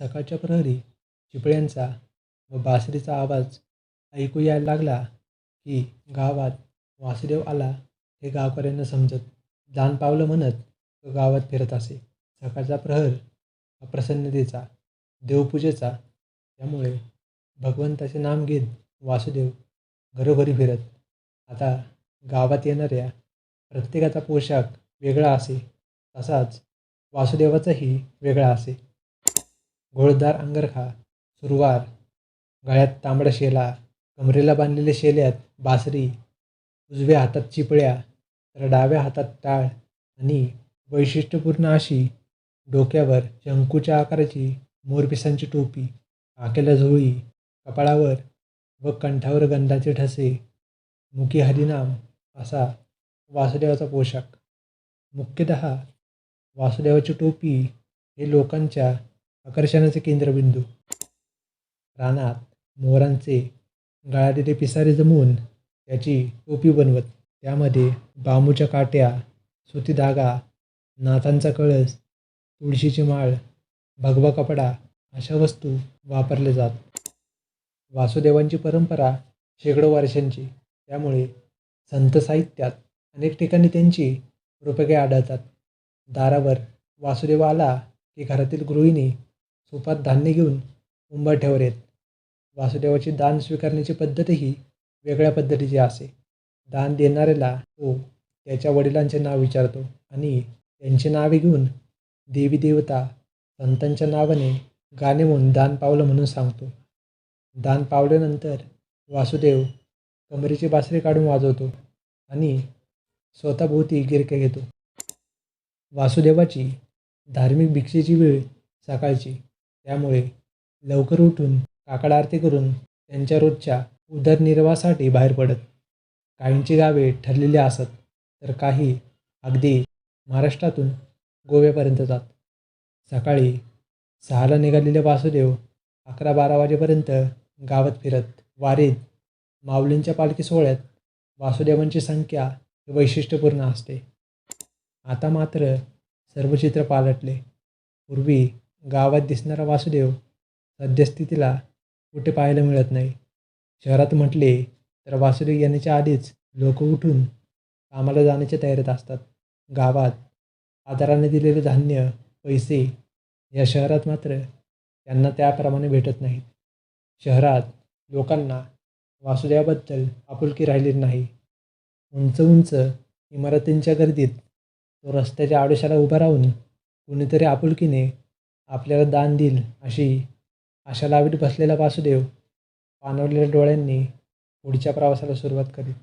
सकाळच्या प्रहरी चिपळ्यांचा व बासरीचा आवाज ऐकू यायला लागला की गावात वासुदेव आला हे गावकऱ्यांना समजत. दान पावलं म्हणत तो गावात फिरत असे. सकाळचा प्रहर हा प्रसन्नतेचा, देवपूजेचा. त्यामुळे भगवंताचे नाम घेत वासुदेव घरोघरी फिरत. आता गावात येणाऱ्या प्रत्येकाचा पोशाख वेगळा असे तसाच वासुदेवाचाही वेगळा असे. घोळदार अंगरखा, सुरवार, गळ्यात तांबडा शेला, कमरेला बांधलेल्या शेल्यात बासरी, उजव्या हातात चिपळ्या तर डाव्या हातात टाळ आणि वैशिष्ट्यपूर्ण अशी डोक्यावर शंकूच्या आकाराची मोरपिसांची टोपी, आकेला झोळी, कपाळावर व कंठावर गंधाचे ठसे, मुखी हरिनाम असा वासुदेवाचा पोशाख. मुख्यतः वासुदेवाची टोपी हे लोकांच्या आकर्षणाचे केंद्रबिंदू. रानात मोरांचे गळालेले पिसारे जमवून त्याची टोपी बनवत. त्यामध्ये बांबूच्या काट्या, सुती धागा, नाथांचा कळस, तुळशीची माळ, भगवा कपडा अशा वस्तू वापरल्या जात. वासुदेवांची परंपरा शेकडो वर्षांची. त्यामुळे संत साहित्यात अनेक ठिकाणी त्यांची रूपके आढळतात. दारावर वासुदेव आला की घरातील गृहिणी सुपात धान्य घेऊन उंबरठ्यावर येत. वासुदेवाची दान स्वीकारण्याची पद्धतही वेगळ्या पद्धतीची असे. दान देणाऱ्याला तो त्याच्या वडिलांचे नाव विचारतो आणि त्यांची नावे घेऊन देवी-देवता, संतांच्या नावाने गाणे म्हणून दान पावलं म्हणून सांगतो. दान पावल्यानंतर वासुदेव कमरेची बासरी काढून वाजवतो आणि स्वतःभोवती गिरके घेतो. वासुदेवाची धार्मिक भिक्षेची वेळ सकाळची. त्यामुळे लवकर उठून काकड आरती करून त्यांच्या रोजच्या उदरनिर्वाहासाठी बाहेर पडत. काहींची गावे ठरलेली असत तर काही अगदी महाराष्ट्रातून गोव्यापर्यंत जात. सकाळी सहाला निघालेले वासुदेव अकरा-बारा वाजेपर्यंत गावात फिरत. वारीत, माऊलींच्या पालखी सोहळ्यात वासुदेवांची संख्या वैशिष्ट्यपूर्ण असते. आता मात्र सर्व चित्र पालटले. पूर्वी गावात दिसणारा वासुदेव सद्यस्थितीला कुठे पाहायला मिळत नाही. शहरात म्हटले तर वासुदेव येण्याच्या आधीच लोक उठून कामाला जाण्याच्या तयारीत असतात. गावात आजाराने दिलेले धान्य, पैसे या शहरात मात्र त्यांना त्याप्रमाणे भेटत नाहीत. शहरात लोकांना वासुदेवाबद्दल आपुलकी राहिलेली नाही. उंच उंच इमारतींच्या गर्दीत तो रस्त्याच्या आडोशाला उभा राहून कुणीतरी आपुलकीने आपल्याला दान देईल अशी आशा लावीत बसलेला वासुदेव पाणावलेल्या डोळ्यांनी पुढच्या प्रवासाला सुरुवात करीत.